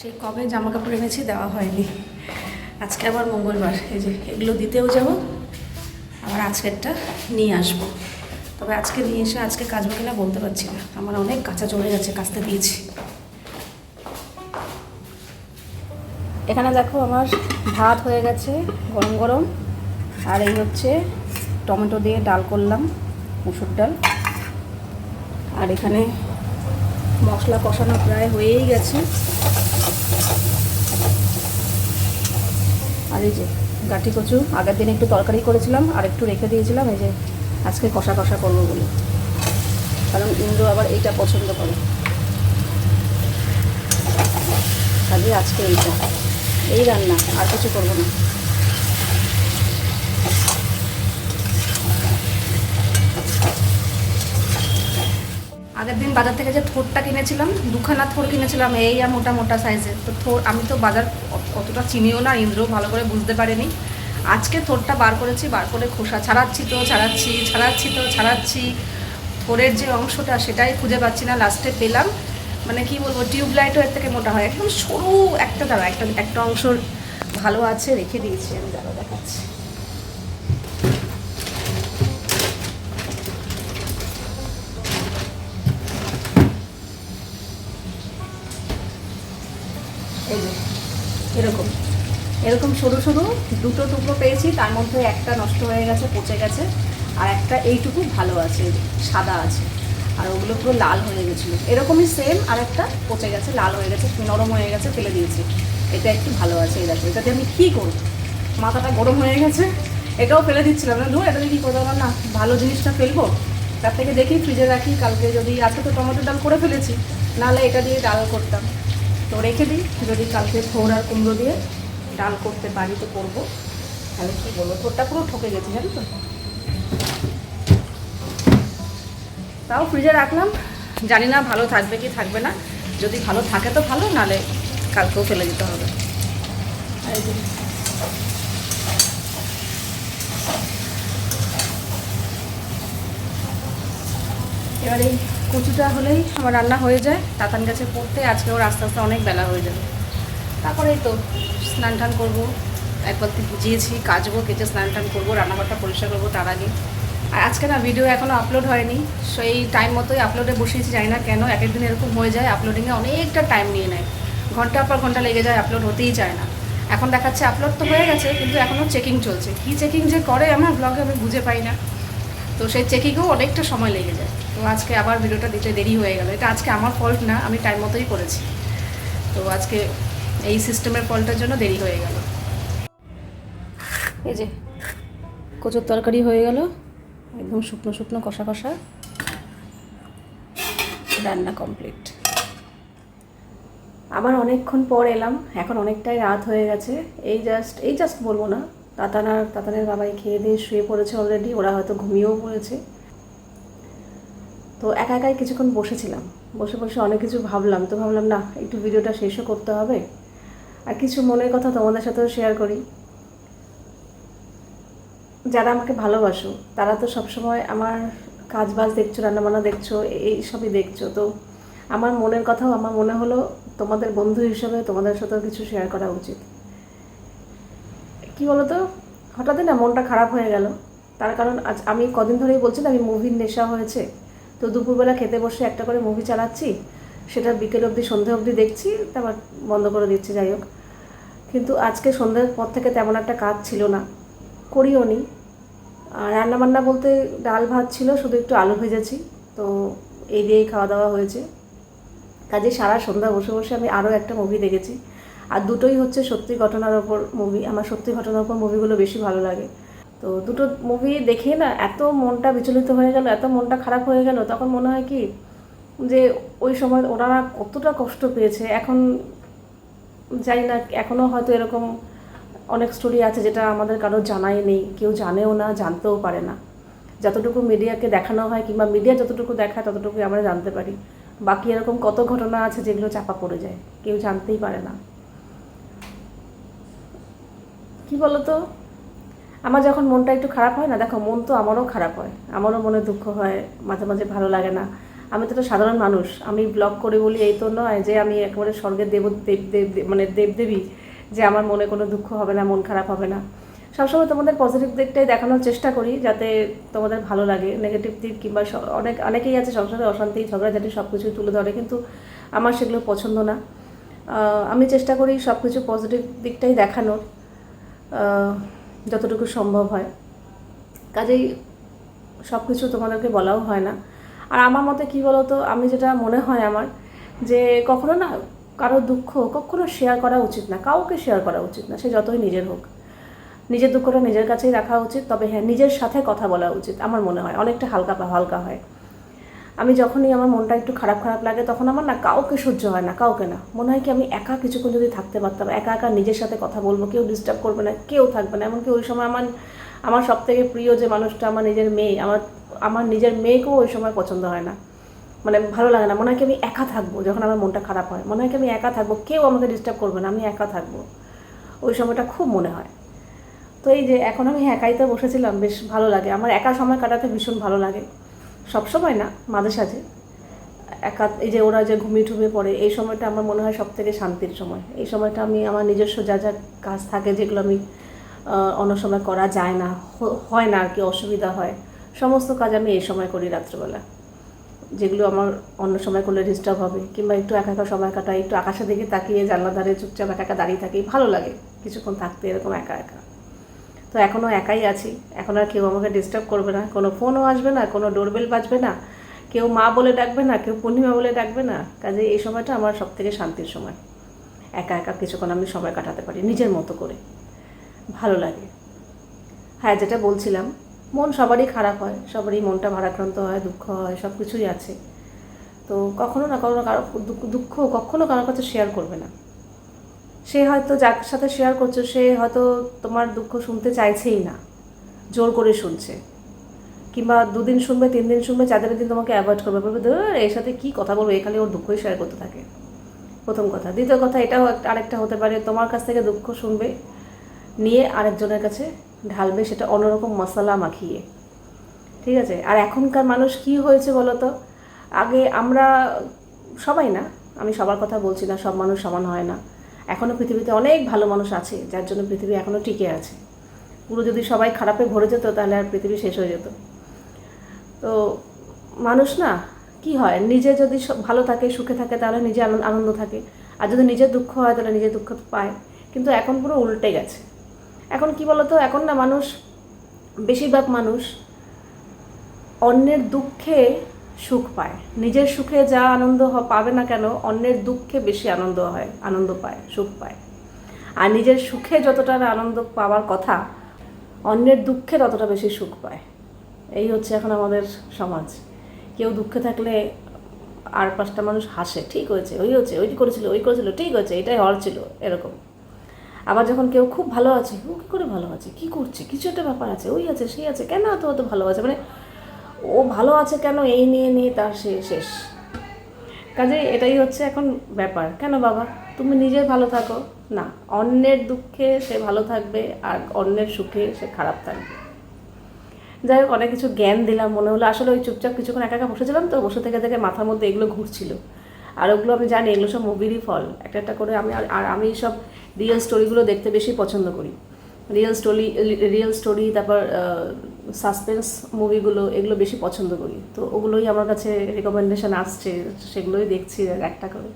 সেই কবে জামা কাপড় এনেছি দেওয়া হয়নি। আজকে আবার মঙ্গলবার, এই যে এগুলো দিতেও যাব, আবার আজকেরটা নিয়ে আসব। তবে আজকে নিয়ে এসে আজকে কাচবো কিনা বলতে পারছি না। আমার অনেক কাঁচা চলে গেছে, কাচতে দিয়েছি। এখানে দেখো আমার ভাত হয়ে গেছে গরম গরম, আর এই হচ্ছে টমেটো দিয়ে ডাল করলাম, মুসুর ডাল। আর এখানে মশলা কষানো প্রায় হয়েই গেছে। আর এই যে গাঠি কচু, আগের দিন একটু তরকারি করেছিলাম, আর একটু রেখে দিয়েছিলাম, এই যে আজকে কষা কষা করব বলে। কারণ ইন্দ্র আবার এইটা পছন্দ করে। কাজে আজকে এইটা। এই রান্না, আর কিছু করব না। আগের দিন বাজার থেকে যে থোরটা কিনেছিলাম, দুখানা থোর কিনেছিলাম, এই আর মোটা মোটা সাইজের তো থোর, আমি তো বাজার অতটা চিনিও না ইন্দ্র ভালো করে বুঝতে পারেনি। আজকে থোরটা বার করেছি, বার করে খোসা ছাড়াচ্ছি তো, ছাড়াচ্ছি ছাড়াচ্ছি তো, ছাড়াচ্ছি। থোরের যে অংশটা, সেটাই খুঁজে পাচ্ছি না লাস্টে পেলাম। মানে কি বলব টিউব লাইটও এর থেকে মোটা হয়। একদম সরু একটা দাঁড়া, একটা একটা অংশ ভালো আছে, রেখে দিয়েছি আমি, দাঁড়া দেখাচ্ছি। এরকম সরু সরু দুটো টুকরো পেয়েছি, তার মধ্যে একটা নষ্ট হয়ে গেছে, পচে গেছে, আর একটা এইটুকু ভালো আছে, সাদা আছে, আর ওগুলো পুরো লাল হয়ে গেছিল। এরকমই সেম আর একটা পচে গেছে, লাল হয়ে গেছে নরম হয়ে গেছে, ফেলে দিয়েছি। এটা একটু ভালো আছে, এই দেখো, এটাতে আমি কী করব? মাথাটা গরম হয়ে গেছে, এটাও ফেলে দিচ্ছিলাম না। ধরো এটাতে কী করব? না, ভালো জিনিসটা ফেলব, তার থেকে দেখি, ফ্রিজে রাখি, কালকে যদি, আজকে তো টমেটো ডাল করে ফেলেছি, নাহলে এটা দিয়ে ডাল করতাম। তো রেখে দিই, যদি কালকে থোর আর কুমড়ো দিয়ে ডাল করতে পারি তো করব। তাহলে কী বলব? থোরটা পুরো ঠকে গেছে, জানো তো? তাও ফ্রিজে রাখলাম। জানি না ভালো থাকবে কি থাকবে না। যদি ভালো থাকে তো ভালো নালে কালকেও ফেলে দিতে হবে। এবার এই কচুটা হলেই আমার রান্না হয়ে যায়। তাতান গাছে পড়তে আজকে ওর আস্তে আস্তে অনেক বেলা হয়ে যাবে। তারপরে তো স্নান টান করব। একবার ভিজিয়েছি কাচবো কেচে স্নান টান করব, রান্নাঘরটা পরিষ্কার করব তার আগে। আর আজকে না ভিডিও এখনও আপলোড হয়নি সেই টাইম মতোই আপলোডে বসিয়েছি, জানি না কেন, এক একদিন এরকম হয়ে যায় আপলোডিংয়ে অনেকটা টাইম নিয়ে নেয়। ঘণ্টার পর ঘণ্টা লেগে যায় আপলোড হতেই চায় না। এখন দেখাচ্ছে আপলোড তো হয়ে গেছে, কিন্তু এখনও চেকিং চলছে। কী চেকিং যে করে আমার ব্লগে আমি বুঝে পাই না। তো সেই চেকিংয়েও অনেকটা সময় লেগে যায়। তো আজকে আবার ভিডিওটা দিতে দেরি হয়ে গেল। এটা আজকে আমার ফল্ট না, আমি টাইম মতোই করেছি। তো আজকে এই সিস্টেমের ফল্টের জন্য দেরি হয়ে গেল। এই যে, কচুর তরকারি হয়ে গেল। একদম শুকনো শুকনো কষা কষা। রান্না কমপ্লিট আবার অনেকক্ষণ পর এলাম। এখন অনেকটাই রাত হয়ে গেছে। এই জাস্ট এই জাস্ট বলব না। তাতানার তাতানের বাবাই খেয়ে দিয়ে শুয়ে পড়েছে অলরেডি ওরা হয়তো ঘুমিয়েও পড়েছে। তো একা একাই কিছুক্ষণ বসেছিলাম। বসে বসে অনেক কিছু ভাবলাম। তো ভাবলাম, না, একটু ভিডিওটা শেষও করতে হবে। আর কিছু মনের কথা তোমাদের সাথেও শেয়ার করি। যারা আমাকে ভালোবাসো, তারা তো সবসময় আমার কাজ বাজ দেখছ, রান্নাবান্না দেখছ, এই সবই দেখছ। তো আমার মনের কথাও আমার মনে হলো তোমাদের বন্ধু হিসেবে তোমাদের সাথেও কিছু শেয়ার করা উচিত। কি বলতো? হঠাৎই না মনটা খারাপ হয়ে গেল। তার কারণ আজ আমি কদিন ধরেই বলছি না, আমি মুভির নেশা হয়েছে। তো দুপুরবেলা খেতে বসে একটা করে মুভি চালাচ্ছি, সেটা বিকেল অবধি, সন্ধে অবধি দেখছি, তারপর বন্ধ করে দিচ্ছি, যাই হোক। কিন্তু আজকে সন্ধ্যের পর থেকে তেমন একটা কাজ ছিল না। করিও নি। আর রান্নাবান্না বলতে ডাল ভাত ছিল, শুধু একটু আলু ভেজেছি। তো এই দিয়েই খাওয়া দাওয়া হয়েছে। কাজে সারা সন্ধ্যা বসে বসে আমি আরও একটা মুভি দেখেছি। আর দুটোই হচ্ছে সত্যি ঘটনার ওপর মুভি আমার সত্যি ঘটনার ওপর মুভিগুলো বেশি ভালো লাগে। তো দুটো মুভি দেখে না এত মনটা বিচলিত হয়ে গেল, এত মনটা খারাপ হয়ে গেল, তখন মনে হয় কি যে ওই সময় ওনারা কতটা কষ্ট পেয়েছে। এখন জানি না এখনও হয়তো এরকম অনেক স্টোরি আছে যেটা আমাদের কারও জানাই নেই। কেউ জানেও না, জানতেও পারে না। যতটুকু মিডিয়াকে দেখানো হয় কিংবা মিডিয়া যতটুকু দেখায় ততটুকুই আমরা জানতে পারি। বাকি এরকম কত ঘটনা আছে যেগুলো চাপা পড়ে যায়, কেউ জানতেই পারে না। কি বলতো? আমার যখন মনটা একটু খারাপ হয় না, দেখো মন তো আমারও খারাপ হয়। আমারও মনে দুঃখ হয়, মাঝে মাঝে ভালো লাগে না। আমি তো সাধারণ মানুষ। আমি ব্লগ করে বলি এই তো নয় যে আমি একেবারে স্বর্গের দেব দেব দেব মানে দেবদেবী, যে আমার মনে কোনো দুঃখ হবে না, মন খারাপ হবে না। সবসময় তোমাদের পজিটিভ দিকটাই দেখানোর চেষ্টা করি যাতে তোমাদের ভালো লাগে। নেগেটিভ দিক কিংবা অনেক, অনেকেই আছে সংসারে অশান্তি, ঝগড়াঝাটি সব কিছুই তুলে ধরে কিন্তু আমার সেগুলো পছন্দ না। আমি চেষ্টা করি সব কিছু পজিটিভ দিকটাই দেখানোর যতটুকু সম্ভব হয়। কাজেই সব কিছু তোমাদেরকে বলাও হয় না। আর আমার মতে কী বলো তো আমি যেটা মনে হয় আমার, যে কখনো না কারোর দুঃখ কখনো শেয়ার করা উচিত না, কাউকে শেয়ার করা উচিত না, সে যতই নিজের হোক। নিজের দুঃখটা নিজের কাছেই রাখা উচিত, তবে হ্যাঁ নিজের সাথে কথা বলা উচিত, আমার মনে হয়, অনেকটা হালকা হালকা হয়। আমি যখনই আমার মনটা একটু খারাপ খারাপ লাগে, তখন আমার না কাউকে সহ্য হয় না, কাউকে না। মনে হয় কি আমি একা কিছুক্ষণ যদি থাকতে পারতাম, একা একা নিজের সাথে কথা বলব, কেউ ডিস্টার্ব করবে না, কেউ থাকবে না, এমনকি ওই সময় আমার আমার সব থেকে প্রিয় যে মানুষটা, আমার নিজের মেয়ে, আমার আমার নিজের মেয়েকেও ওই সময় পছন্দ হয় না। মানে ভালো লাগে না। মনে হয় কি আমি একা থাকব যখন আমার মনটা খারাপ হয়। মনে হয় কি আমি একা থাকব। কেউ আমাকে ডিস্টার্ব করবে না। আমি একা থাকব। ওই সময়টা খুব মনে হয়। তো এই যে এখন আমি একাই তো বসেছিলাম, বেশ ভালো লাগে। আমার একা সময় কাটাতে ভীষণ ভালো লাগে। সব সময় না, মাঝে সাঝে। একা, এই যে ওরা যে ঘুমিয়ে ঠুমিয়ে পড়ে, এই সময়টা আমার মনে হয় সব থেকে শান্তির সময়। এই সময়টা আমি, আমার নিজস্ব যা যা কাজ থাকে যেগুলো আমি অন্য সময় করা যায় না হয় না আর কি, অসুবিধা হয়। সমস্ত কাজ আমি এই সময় করি রাত্রেবেলা। যেগুলো আমার অন্য সময় করলে ডিস্টার্ব হবে, কিংবা একটু একা একা সময় কাটাই, একটু আকাশের দিকে তাকিয়ে জানলা ধারে চুপচাপ একা একা দাঁড়িয়ে থাকি, ভালো লাগে। কিছুক্ষণ থাকতে এরকম একা একা। তো এখনও একাই আছি। এখন আর কেউ আমাকে ডিস্টার্ব করবে না। কোনো ফোনও আসবে না, কোনো ডোরবেল বাজবে না। কেউ মা বলে ডাকবে না, কেউ পূর্ণিমা বলে ডাকবে না। কাজে এই সময়টা আমার সব থেকে শান্তির সময়। একা একা কিছুক্ষণ আমি সময় কাটাতে পারি নিজের মতো করে। ভালো লাগে। হ্যাঁ যেটা বলছিলাম মন সবারই খারাপ হয়, সবারই মনটা ভারাক্রান্ত হয়, দুঃখ হয় সব কিছুই আছে। তো কখনো না কখনো কারও দুঃখ- কখনো কারোর কাছে শেয়ার করবে না। সে হয়তো যার সাথে শেয়ার করছ, সে হয়তো তোমার দুঃখ শুনতে চাইছেই না, জোর করে শুনছে। কিংবা দুদিন শুনবে তিন দিন শুনবে চার দিন তোমাকে অ্যাভয়েড করবে, বলবে, ধর, এর সাথে কী কথা বলব? এখানে ওর দুঃখই শেয়ার করতে থাকে। প্রথম কথা। দ্বিতীয় কথা, এটাও আরেকটা হতে পারে, তোমার কাছ থেকে দুঃখ শুনবে নিয়ে আরেকজনের কাছে ঢালবে, সেটা অন্যরকম মশলা মাখিয়ে। ঠিক আছে? আর এখনকার মানুষ কি হয়েছে বলো তো আগে আমরা সবাই না, আমি সবার কথা বলছি না, সব মানুষ সমান হয় না। এখনও পৃথিবীতে অনেক ভালো মানুষ আছে, যার জন্য পৃথিবী এখনও টিকে আছে। পুরো যদি সবাই খারাপে ভরে যেত, তাহলে আর পৃথিবী শেষ হয়ে যেত। তো মানুষ না, কি হয়? নিজে যদি ভালো থাকে, সুখে থাকে, তাহলে নিজে আনন্দ থাকে। আর যদি নিজের দুঃখ হয়, তাহলে নিজের দুঃখ পায়। কিন্তু এখন পুরো উল্টে গেছে। এখন কি বলতো? এখন না মানুষ, বেশিরভাগ মানুষ অন্যের দুঃখে সুখ পায়। নিজের সুখে যা আনন্দ পাবে না কেন, অন্যের দুঃখে বেশি আনন্দ হয়, আনন্দ পায়, সুখ পায়। আর নিজের সুখে যতটা আনন্দ পাওয়ার কথা, অন্যের দুঃখে ততটা বেশি সুখ পায়। এই হচ্ছে এখন আমাদের সমাজ। কেউ দুঃখে থাকলে আর পাঁচটা মানুষ হাসে, ঠিক হয়েছে, ওই হচ্ছে, ওই করেছিল ওই করেছিল, ঠিক হয়েছে, এটাই হওয়ার ছিল, এরকম। আবার যখন কেউ খুব ভালো আছে, ও কী করে ভালো আছে? কী করছে? কিছু একটা ব্যাপার আছে, ওই আছে, সেই আছে, কেন এত অত ভালো আছে? মানে ও ভালো আছে কেন? এই নিয়ে নিয়ে, তার সে শেষ। কাজে এটাই হচ্ছে এখন ব্যাপার। কেন বাবা? তুমি নিজে ভালো থাকো। না, অন্যের দুঃখে সে ভালো থাকবে আর অন্যের সুখে সে খারাপ থাকবে। যাই হোক, অনেক কিছু জ্ঞান দিলাম মনে হলো। আসলে ওই চুপচাপ কিছুক্ষণ একা একা বসেছিলাম তো, বসে থেকে থেকে মাথার মধ্যে এগুলো ঘুরছিল। আর ওগুলো আমি জানি, এগুলো সব মুভিরই ফল। একটা একটা করে আমি আর- আমি সব রিয়েল স্টোরিগুলো দেখতে বেশি পছন্দ করি। রিয়েল স্টোরি রিয়েল স্টোরি তারপর সাসপেন্স মুভিগুলো এগুলো বেশি পছন্দ করি। তো ওগুলোই আমার কাছে রেকমেন্ডেশন আসছে, সেগুলোই দেখছি একটা করে।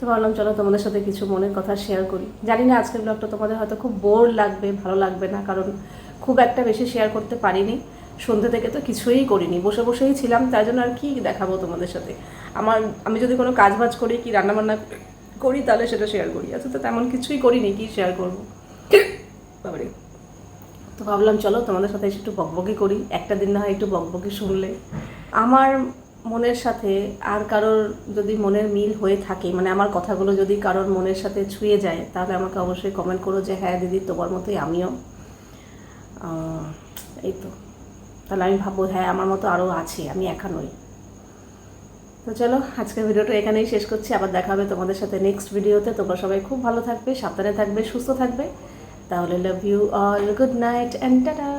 তো ভাবলাম, চলো তোমাদের সাথে কিছু মনের কথা শেয়ার করি। জানি না আজকের ব্লগটা তোমাদের হয়তো খুব বোর লাগবে, ভালো লাগবে না, কারণ খুব একটা বেশি শেয়ার করতে পারিনি। সন্ধ্যে থেকে তো কিছুই করিনি, বসে বসেই ছিলাম, তাই জন্য আর কি দেখাবো তোমাদের সাথে। আমার, আমি যদি কোনো কাজ বাজ করি, কি রান্নাবান্না করি, তাহলে সেটা শেয়ার করি। আচ্ছা তো তেমন কিছুই করিনি, কি শেয়ার করব? তো ভাবলাম, চলো তোমাদের সাথে এসে একটু বকবকি করি, একটা দিন না হয় একটু বকবকি শুনলে। আমার মনের সাথে আর কারোর যদি মনের মিল হয়ে থাকে মানে আমার কথাগুলো যদি কারোর মনের সাথে ছুঁয়ে যায়, তাহলে আমাকে অবশ্যই কমেন্ট করো যে হ্যাঁ দিদি, তোমার মতোই আমিও। এই তো। তাহলে আমি ভাববো হ্যাঁ আমার মতো আরও আছে, আমি একা নই। তো চলো, আজকের ভিডিওটা এখানেই শেষ করছি। আবার দেখা হবে তোমাদের সাথে নেক্সট ভিডিওতে। তোমরা সবাই খুব ভালো থাকবে, সাবধানে থাকবে, সুস্থ থাকবে। তাহলে love you all good night and tata